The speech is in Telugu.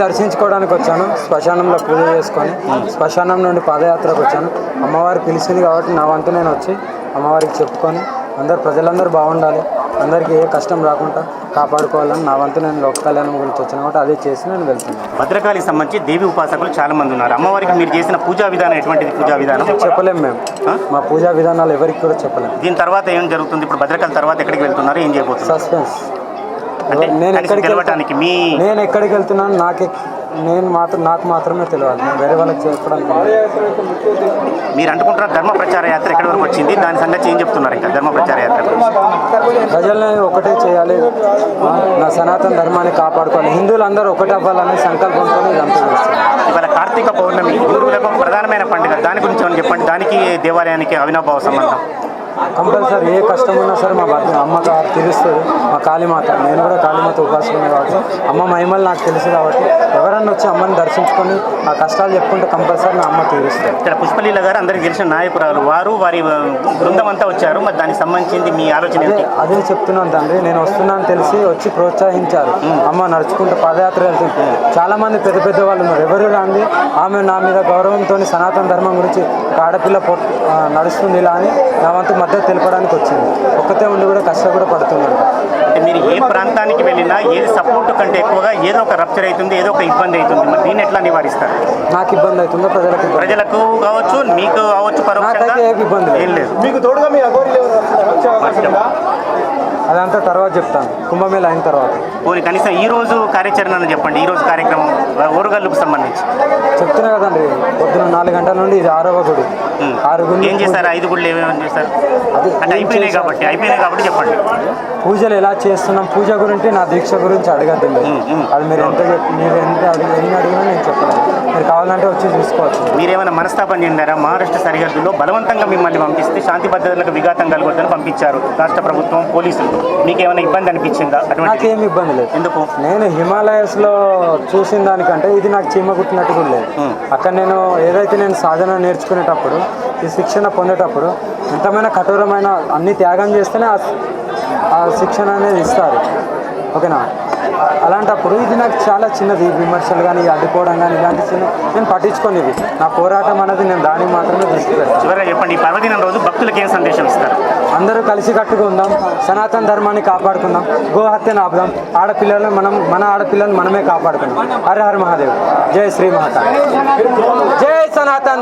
దర్శించుకోవడానికి వచ్చాను. శ్మశానంలో పూజ చేసుకొని శ్మశానం నుండి పాదయాత్రకు వచ్చాను. అమ్మవారు పిలిచింది కాబట్టి నా వంతు నేను వచ్చి అమ్మవారికి చెప్పుకొని అందరు ప్రజలందరూ బాగుండాలి. అందరికీ ఏ కష్టం రాకుండా కాపాడుకోవాలని నా వంతు నేను లోక కళ్యాణం గురించి వచ్చాను కాబట్టి అదే చేసి నేను వెళ్తున్నాను. భద్రకాళికి సంబంధించి దేవి ఉపాసకులు చాలా మంది ఉన్నారు. అమ్మవారికి మీరు చేసిన పూజా విధానం ఎటువంటిది? పూజా విధానం? చెప్పలేం మేము. మా పూజా విధానాలు ఎవరికి కూడా చెప్పలేం. దీని తర్వాత ఏం జరుగుతుంది? ఇప్పుడు భద్రకాళి తర్వాత ఎక్కడికి వెళ్తున్నారు? ఏం చేయబోతున్నారు? సస్పెన్స్. అంటే నేను ఎక్కడికి తెలవటానికి మీ నేను ఎక్కడికి వెళ్తున్నాను నాకే నేను మాత్రం నాకు మాత్రమే తెలియాలి. నేను వేరే వాళ్ళకి చెప్పడానికి. మీరు అనుకుంటున్న ధర్మ ప్రచార యాత్ర ఎక్కడి వరకు వచ్చింది? దాని సంగతి ఏం చెప్తున్నారు ఇంకా? ధర్మ ప్రచార యాత్ర? ప్రజల్ని ఒకటే చేయాలి. నా సనాతన ధర్మాన్ని కాపాడుకోవాలి. హిందువులు అందరూ ఒకటి అవ్వాలని సంకల్పంతో ఇదంతా ఇవాళ కార్తీక పౌర్ణమి హిందువులకు ప్రధానమైన పండుగ. దాని గురించి చెప్పండి? దానికి దేవాలయానికి అవినాభావ సంబంధం. కంపల్సరీ ఏ కష్టం ఉన్నా సరే మా భర్త అమ్మ తీరుస్తుంది మా కాళీమాత. నేను కూడా కాళీమాత ఉపాసన కాబట్టి అమ్మ మహిమలు నాకు తెలుసు కాబట్టి ఎవరన్నా వచ్చి అమ్మని దర్శించుకొని ఆ కష్టాలు చెప్పుకుంటే కంపల్సరీ నా అమ్మ తీరుస్తుంది. ఇక్కడ పుష్పలీల గారు అందరికీ తెలిసిన నాయకురాలు. వారు వారి బృందం అంతా వచ్చారు. మరి దానికి సంబంధించింది మీ ఆలోచన అదే చెప్తున్నాను తండ్రి. నేను వస్తున్నాను తెలిసి వచ్చి ప్రోత్సహించారు. అమ్మ నడుచుకుంటూ పాదయాత్ర వెళ్తుంది. చాలా మంది పెద్ద పెద్ద వాళ్ళు ఉన్నారు. ఎవరు రాంది? ఆమె నా మీద గౌరవంతో సనాతన ధర్మం గురించి ఆడపిల్ల నడుస్తుంది ఇలా అని నా వంతు మద్దతు తెలపడానికి వచ్చింది. ఒక్కతే ఉండి కూడా కష్టం కూడా పడుతున్నాడు. అంటే మీరు ఏ ప్రాంతానికి వెళ్ళినా ఏది సపోర్ట్ కంటే ఎక్కువగా ఏదో ఒక రప్చర్ అవుతుంది ఏదో ఒక ఇబ్బంది అవుతుంది. మరి దీన్ని ఎట్లా నివారిస్తారు? నాకు ఇబ్బంది అవుతుందో ప్రజలకు ప్రజలకు కావచ్చు మీకు కావచ్చు ఏ ఇబ్బంది లేదు. ఏం లేదు. మీకు తోడుగా మీ ఎవరు? అదంతా తర్వాత చెప్తాను. కుంభమేళ అయిన తర్వాత. పోనీ కనీసం ఈ రోజు కార్యాచరణ చెప్పండి ఈ రోజు కార్యక్రమం ఓరుగల్లుకు సంబంధించి. చెప్తున్నా కదండి పొద్దున నాలుగు గంటల నుండి ఇది ఆరవ గుడి. ఆరు గుడి ఏం చేశారు ఐదు గుళ్ళు ఏమేమి చేశారు అది అంటే అయిపోయినాయి? కాబట్టి అయిపోయినాయి కాబట్టి చెప్పండి. పూజలు ఎలా చేస్తున్నాం? పూజ గురించి నా దీక్ష గురించి అడగద్దు అది మీరు ఎంత మీరు ఎంత కావాలంటే వచ్చి చూసుకోవచ్చు. మీరేమైనా మనస్తాపం చెందారా? మహారాష్ట్ర సరిహద్దులో బలవంతంగా మిమ్మల్ని పంపిస్తే శాంతి భద్రతలకు విఘాతం కలగొద్దని పంపించారు రాష్ట్ర ప్రభుత్వం పోలీసులు. మీకేమైనా ఇబ్బంది అనిపించిందా? నాకేం ఇబ్బంది లేదు. ఎందుకు? నేను హిమాలయస్లో చూసిన దానికంటే ఇది నాకు చీమ కుట్టినట్టు కూడా లేదు. అక్కడ నేను ఏదైతే నేను సాధన నేర్చుకునేటప్పుడు ఈ శిక్షణ పొందేటప్పుడు ఎంతమైనా కఠోరమైన అన్ని త్యాగం చేస్తేనే ఆ శిక్షణ అనేది ఇస్తారు. ఓకేనా? అలాంటప్పుడు ఇది నాకు చాలా చిన్నది. విమర్శలు కానీ అడ్డుకోవడం కానీ ఇలాంటి చిన్న నేను పట్టించుకొని ఇవి నా పోరాటం అనేది నేను దానికి మాత్రమే చివరిగా చెప్పండి పర్వదినం రోజు భక్తులకు ఏం సందేశం ఇస్తారు? అందరూ కలిసి కట్టుగా ఉందాం సనాతన ధర్మాన్ని కాపాడుకుందాం గోహత్యను ఆపుదాం. ఆడపిల్లలను మనం మన ఆడపిల్లలను మనమే కాపాడుకుందాం. హర హర మహాదేవ్. జై శ్రీ మాత జై సనాతన్